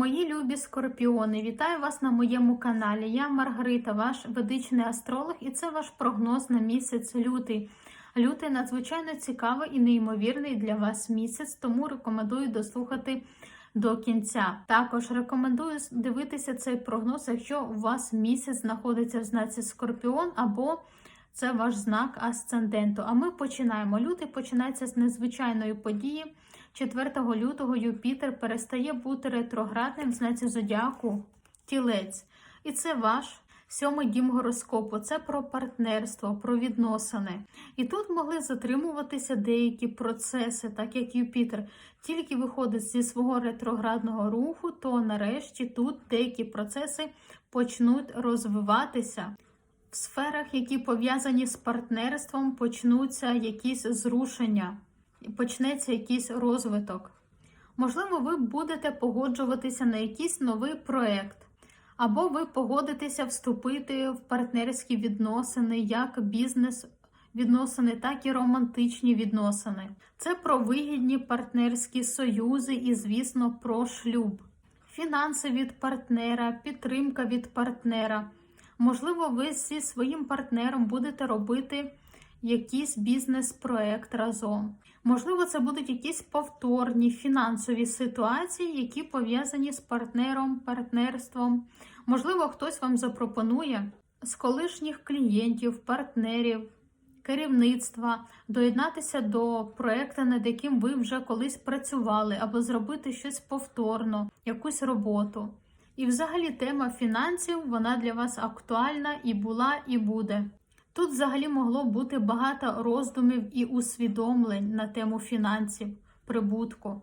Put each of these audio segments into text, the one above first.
Мої любі скорпіони, вітаю вас на моєму каналі. Я Маргарита, ваш ведичний астролог, і це ваш прогноз на місяць лютий. Лютий надзвичайно цікавий і неймовірний для вас місяць, тому рекомендую дослухати до кінця. Також рекомендую дивитися цей прогноз, якщо у вас місяць знаходиться в знаці Скорпіон або це ваш знак асценденту. А ми починаємо. Лютий починається з незвичайної події. 4 лютого Юпітер перестає бути ретроградним в знаці зодіаку тілець. І це ваш сьомий дім гороскопу. Це про партнерство, про відносини. І тут могли затримуватися деякі процеси, так як Юпітер тільки виходить зі свого ретроградного руху, то нарешті тут деякі процеси почнуть розвиватися. В сферах, які пов'язані з партнерством, почнуться якісь зрушення почнеться якийсь розвиток. Можливо, ви будете погоджуватися на якийсь новий проєкт, або ви погодитеся вступити в партнерські відносини, як бізнес-відносини, так і романтичні відносини. Це про вигідні партнерські союзи і, звісно, про шлюб, фінанси від партнера, підтримка від партнера. Можливо, ви зі своїм партнером будете робити якийсь бізнес-проект разом. Можливо, це будуть якісь повторні фінансові ситуації, які пов'язані з партнером, партнерством. Можливо, хтось вам запропонує з колишніх клієнтів, партнерів, керівництва доєднатися до проекту, над яким ви вже колись працювали, або зробити щось повторно, якусь роботу. І, взагалі, тема фінансів вона для вас актуальна і була, і буде. Тут взагалі могло бути багато роздумів і усвідомлень на тему фінансів, прибутку.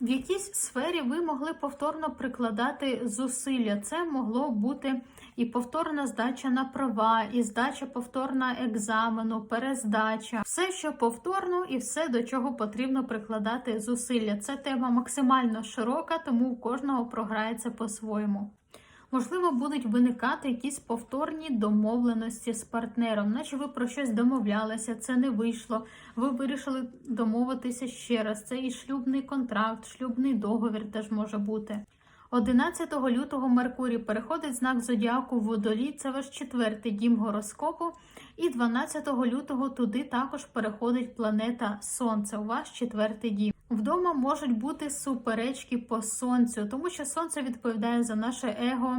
В якійсь сфері ви могли повторно прикладати зусилля. Це могло бути і повторна здача на права, і здача повторна екзамену, перездача. Все, що повторно, і все, до чого потрібно прикладати зусилля. Це тема максимально широка, тому у кожного програється по-своєму. Можливо, будуть виникати якісь повторні домовленості з партнером, наче ви про щось домовлялися, це не вийшло. Ви вирішили домовитися ще раз. Це і шлюбний контракт, шлюбний договір теж може бути. 11 лютого Меркурій переходить знак Зодіаку Водолій, це ваш четвертий дім гороскопу. І 12 лютого туди також переходить планета Сонце, у ваш четвертий дім. Вдома можуть бути суперечки по сонцю, тому що сонце відповідає за наше его,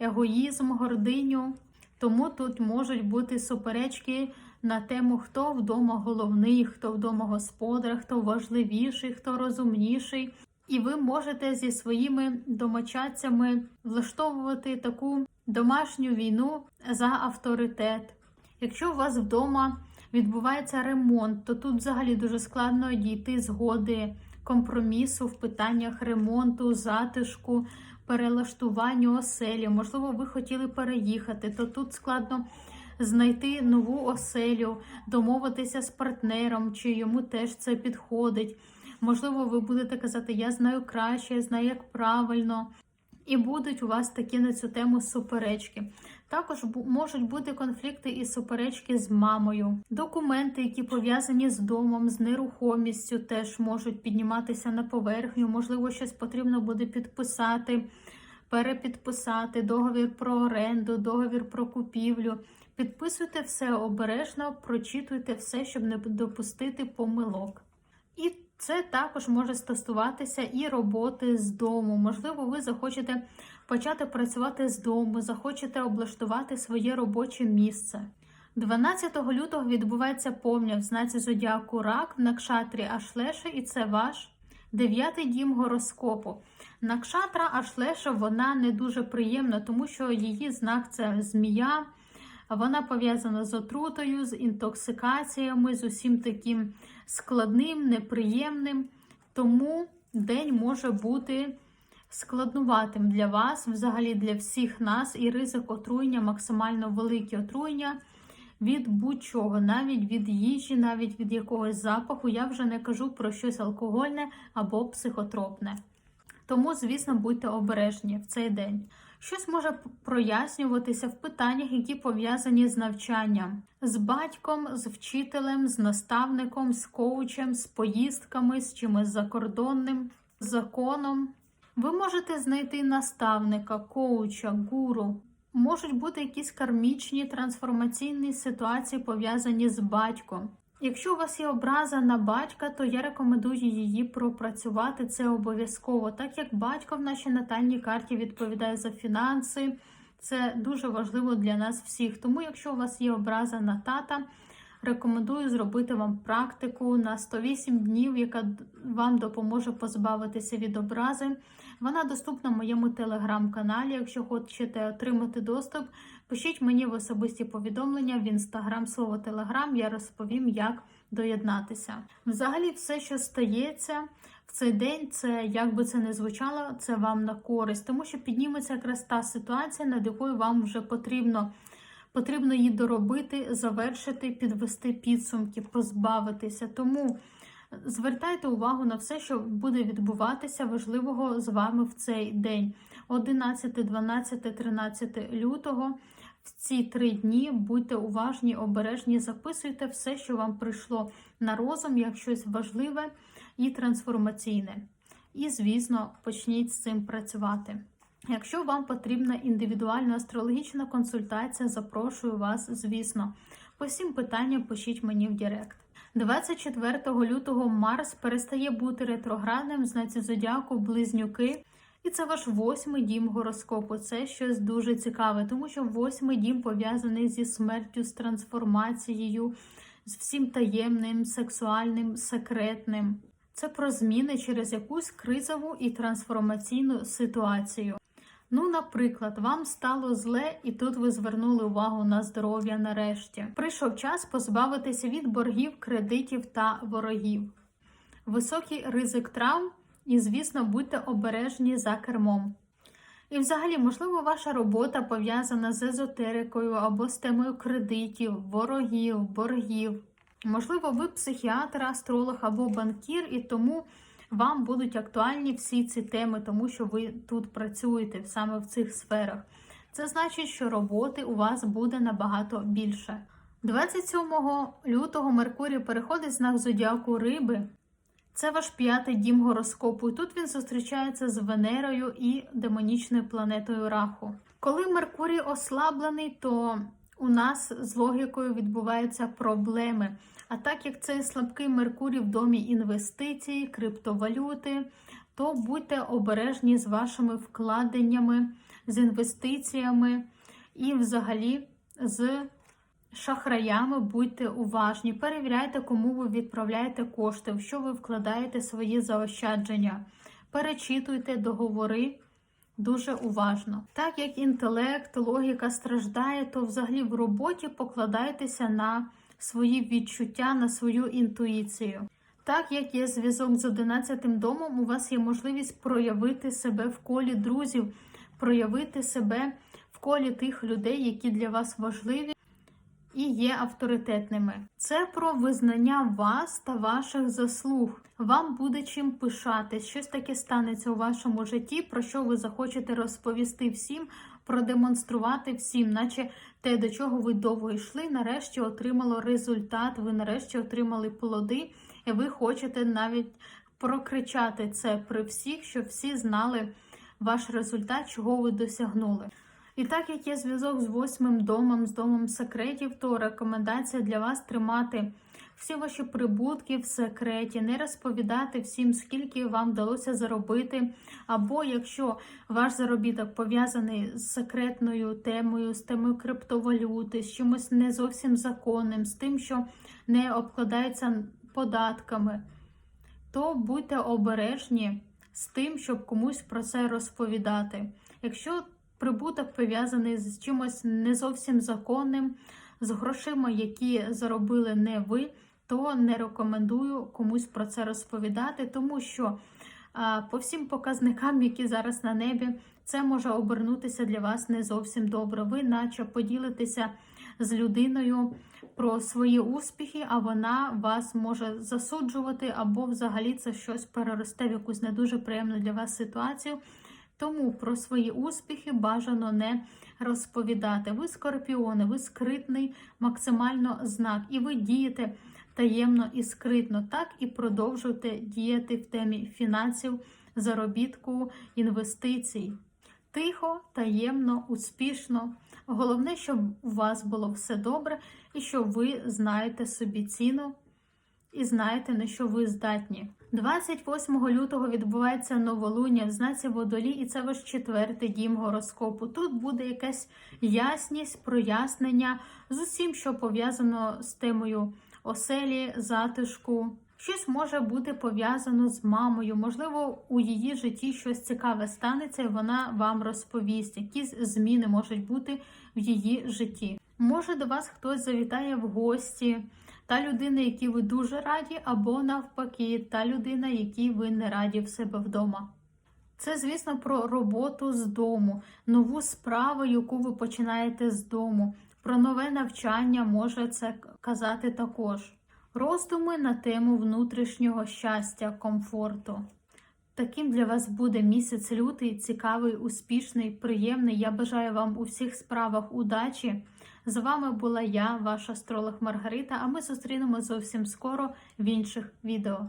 егоїзм, гординю. Тому тут можуть бути суперечки на тему, хто вдома головний, хто вдома господар, хто важливіший, хто розумніший. І ви можете зі своїми домочадцями влаштовувати таку домашню війну за авторитет. Якщо у вас вдома відбувається ремонт, то тут взагалі дуже складно дійти згоди, компромісу в питаннях ремонту, затишку, перелаштуванню оселі. Можливо, ви хотіли переїхати, то тут складно знайти нову оселю, домовитися з партнером, чи йому теж це підходить. Можливо, ви будете казати, я знаю краще, я знаю, як правильно. І будуть у вас такі на цю тему суперечки. Також можуть бути конфлікти і суперечки з мамою. Документи, які пов'язані з домом, з нерухомістю, теж можуть підніматися на поверхню. Можливо, щось потрібно буде підписати, перепідписати, договір про оренду, договір про купівлю. Підписуйте все обережно, прочитуйте все, щоб не допустити помилок. І це також може стосуватися і роботи з дому. Можливо, ви захочете почати працювати з дому, захочете облаштувати своє робоче місце. 12 лютого відбувається повня в знаці зодіаку рак в накшатрі Ашлеша, і це ваш дев'ятий дім гороскопу. Накшатра Ашлеша вона не дуже приємна, тому що її знак це змія. Вона пов'язана з отрутою, з інтоксикаціями, з усім таким складним, неприємним. Тому день може бути складнуватим для вас, взагалі для всіх нас, і ризик отруєння, максимально велике отруєння від будь-чого, навіть від їжі, навіть від якогось запаху. Я вже не кажу про щось алкогольне або психотропне. Тому, звісно, будьте обережні в цей день. Щось може прояснюватися в питаннях, які пов'язані з навчанням, з батьком, з вчителем, з наставником, з коучем, з поїздками, з чимось закордонним, з законом. Ви можете знайти наставника, коуча, гуру. Можуть бути якісь кармічні трансформаційні ситуації, пов'язані з батьком. Якщо у вас є образа на батька, то я рекомендую її пропрацювати. Це обов'язково, так як батько в нашій натальній карті відповідає за фінанси. Це дуже важливо для нас всіх. Тому, якщо у вас є образа на тата, рекомендую зробити вам практику на 108 днів, яка вам допоможе позбавитися від образи. Вона доступна в моєму телеграм-каналі. Якщо хочете отримати доступ, пишіть мені в особисті повідомлення в інстаграм слово телеграм. Я розповім, як доєднатися. Взагалі, все, що стається в цей день, це як би це не звучало, це вам на користь, тому що підніметься якраз та ситуація, над якою вам вже потрібно. Потрібно її доробити, завершити, підвести підсумки, позбавитися. Тому звертайте увагу на все, що буде відбуватися важливого з вами в цей день. 11, 12, 13 лютого. В ці три дні будьте уважні, обережні, записуйте все, що вам прийшло на розум, як щось важливе і трансформаційне. І, звісно, почніть з цим працювати. Якщо вам потрібна індивідуальна астрологічна консультація, запрошую вас, звісно. По всім питанням пишіть мені в Директ. 24 лютого Марс перестає бути ретроградним в знаці зодіаку Близнюки. І це ваш восьмий дім гороскопу. Це щось дуже цікаве, тому що восьмий дім пов'язаний зі смертю, з трансформацією, з всім таємним, сексуальним, секретним. Це про зміни через якусь кризову і трансформаційну ситуацію. Ну, наприклад, вам стало зле, і тут ви звернули увагу на здоров'я нарешті. Прийшов час позбавитися від боргів, кредитів та ворогів. Високий ризик травм, і, звісно, будьте обережні за кермом. І, взагалі, можливо, ваша робота пов'язана з езотерикою або з темою кредитів, ворогів, боргів. Можливо, ви психіатр, астролог або банкір, і тому вам будуть актуальні всі ці теми, тому що ви тут працюєте саме в цих сферах. Це значить, що роботи у вас буде набагато більше. 27 лютого Меркурій переходить знак зодіаку Риби. Це ваш п'ятий дім гороскопу. І тут він зустрічається з Венерою і демонічною планетою Раху. Коли Меркурій ослаблений, то у нас з логікою відбуваються проблеми. А так як цей слабкий Меркурій в домі інвестицій, криптовалюти, то будьте обережні з вашими вкладеннями, з інвестиціями і, взагалі, з шахраями будьте уважні. Перевіряйте, кому ви відправляєте кошти, в що ви вкладаєте свої заощадження. Перечитуйте договори. Дуже уважно. Так як інтелект, логіка страждає, то взагалі в роботі покладайтеся на свої відчуття, на свою інтуїцію. Так як є зв'язок з 11 домом, у вас є можливість проявити себе в колі друзів, проявити себе в колі тих людей, які для вас важливі і є авторитетними. Це про визнання вас та ваших заслуг. Вам буде чим пишатись, щось таке станеться у вашому житті, про що ви захочете розповісти всім, продемонструвати всім, наче те, до чого ви довго йшли, нарешті отримало результат, ви нарешті отримали плоди, і ви хочете навіть прокричати це при всіх, щоб всі знали ваш результат, чого ви досягнули. І так як є зв'язок з восьмим домом, з домом секретів, то рекомендація для вас тримати всі ваші прибутки в секреті, не розповідати всім, скільки вам вдалося заробити. Або якщо ваш заробіток пов'язаний з секретною темою, з темою криптовалюти, з чимось не зовсім законним, з тим, що не обкладається податками, то будьте обережні з тим, щоб комусь про це розповідати. Якщо прибуток пов'язаний з чимось не зовсім законним, з грошима, які заробили не ви, то не рекомендую комусь про це розповідати, тому що по всім показникам, які зараз на небі, це може обернутися для вас не зовсім добре. Ви, наче поділитеся з людиною про свої успіхи, а вона вас може засуджувати, або взагалі це щось переросте в якусь не дуже приємну для вас ситуацію. Тому про свої успіхи бажано не розповідати. Ви скорпіони, ви скритний максимально знак, і ви дієте таємно і скритно. Так і продовжуйте діяти в темі фінансів, заробітку, інвестицій. Тихо, таємно, успішно. Головне, щоб у вас було все добре і що ви знаєте собі ціну і знаєте, на що ви здатні. 28 лютого відбувається новолуння в знаці водолі, і це ваш четвертий дім гороскопу. Тут буде якась ясність, прояснення з усім, що пов'язано з темою оселі, затишку. Щось може бути пов'язано з мамою. Можливо, у її житті щось цікаве станеться, і вона вам розповість. Якісь зміни можуть бути в її житті. Може, до вас хтось завітає в гості, та людина, якій ви дуже раді, або навпаки, та людина, якій ви не раді в себе вдома. Це, звісно, про роботу з дому, нову справу, яку ви починаєте з дому, про нове навчання може це казати також. Роздуми на тему внутрішнього щастя, комфорту. Таким для вас буде місяць лютий, цікавий, успішний, приємний. Я бажаю вам у всіх справах удачі. З вами була я, ваш астролог Маргарита, а ми зустрінемо зовсім скоро в інших відео.